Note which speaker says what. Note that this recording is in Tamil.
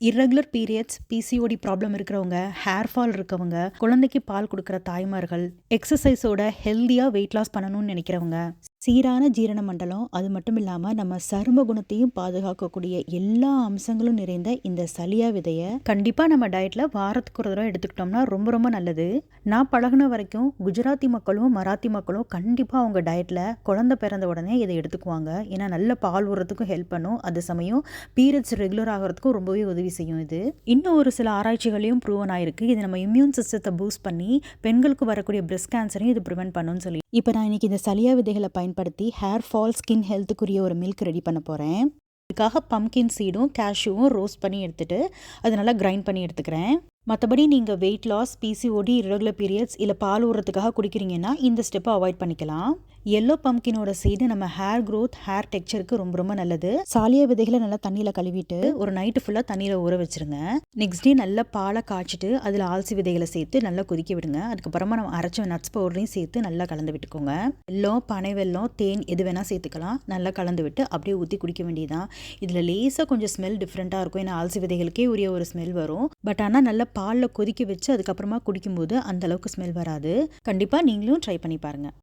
Speaker 1: இர்ரெகுலர் பீரியட்ஸ் பிசிஓடி ப்ராப்ளம் இருக்கிறவங்க ஹேர் ஃபால் இருக்கவங்க குழந்தைக்கு பால் கொடுக்குற தாய்மார்கள் எக்ஸசைஸோட ஹெல்த்தியாக வெயிட் லாஸ் பண்ணணும்னு நினைக்கிறவங்க. சீரான ஜீரண மண்டலம் அது மட்டும் இல்லாமல் நம்ம சரும குணத்தையும் பாதுகாக்கக்கூடிய எல்லா அம்சங்களும் நிறைந்த இந்த சலியா விதையை கண்டிப்பாக நம்ம டயட்டில் வாரத்துக்கு ஒரு தடவை எடுத்துக்கிட்டோம்னா ரொம்ப ரொம்ப நல்லது. நான் பழகுன வரைக்கும் குஜராத்தி மக்களும் மராத்தி மக்களும் கண்டிப்பாக அவங்க டயட்டில் குழந்தை பிறந்த உடனே இதை எடுத்துக்குவாங்க. ஏன்னா நல்ல பால் விடுறதுக்கும் ஹெல்ப் பண்ணும். அது சமயம் பீரியட்ஸ் ரெகுலர் ஆகிறதுக்கும் ரொம்பவே உதவி செய்யும் இது. இன்னும் ஒரு சில ஆராய்ச்சிகளையும் ப்ரூவன் ஆயிருக்கு. இது நம்ம இம்யூன் சிஸ்டத்தை பூஸ்ட் பண்ணி பெண்களுக்கு வரக்கூடிய பிரஸ்ட் கேன்சரையும் இது ப்ரிவென்ட் பண்ணுன்னு சொல்லி. இப்போ நான் இன்னைக்கு இந்த சலியா விதைகளை பயன்படுத்தி ஹேர் ஃபால் ஸ்கின் ஹெல்த்துக்குரிய ஒரு மில்க் ரெடி பண்ண போகிறேன் இதுக்காக பம்கின் சீடும் கேஷ்யூவும் ரோஸ்ட் பண்ணி எடுத்துட்டு அதை நல்லா கிரைண்ட் பண்ணி எடுத்துக்கிறேன். மற்றபடி நீங்கள் weight loss PCOD irregular periods இல்லை பால் ஊடுறதுக்காக குடிக்கிறீங்கன்னா இந்த ஸ்டெப்பை அவாய்ட் பண்ணிக்கலாம். எல்லோ பம்கினோட சீடு நம்ம ஹேர் க்ரோத் ஹேர் டெக்ஸ்சருக்கு ரொம்ப ரொம்ப நல்லது. சாலிய விதைகளை நல்லா தண்ணியில் கழுவிட்டு ஒரு நைட்டு ஃபுல்லாக தண்ணியில் ஊற வச்சுருங்க. நெக்ஸ்ட் டே நல்லா பாலை காய்ச்சிட்டு அதில் ஆல்சி விதைகளை சேர்த்து நல்லா கொதிக்க விடுங்க. அதுக்கப்புறமா நம்ம அரைச்ச நட்ஸ் பவுடரையும் சேர்த்து நல்லா கலந்து விட்டுக்கோங்க. வெல்லம் பனை வெல்லம் தேன் எது வேணால் சேர்த்துக்கலாம். நல்லா கலந்து விட்டு அப்படியே ஊற்றி குடிக்க வேண்டியதான் இதில் லேசாக கொஞ்சம் ஸ்மெல் டிஃப்ரெண்ட்டாக இருக்கும். ஏன்னா ஆல்சி விதைகளுக்கே உரிய ஒரு ஸ்மெல் வரும். பட் ஆனால் நல்லா பாலில் கொதிக்க வச்சு அதுக்கப்புறமா குடிக்கும்போது அந்த அளவுக்கு ஸ்மெல் வராது. கண்டிப்பாக நீங்களும் ட்ரை பண்ணி பாருங்கள்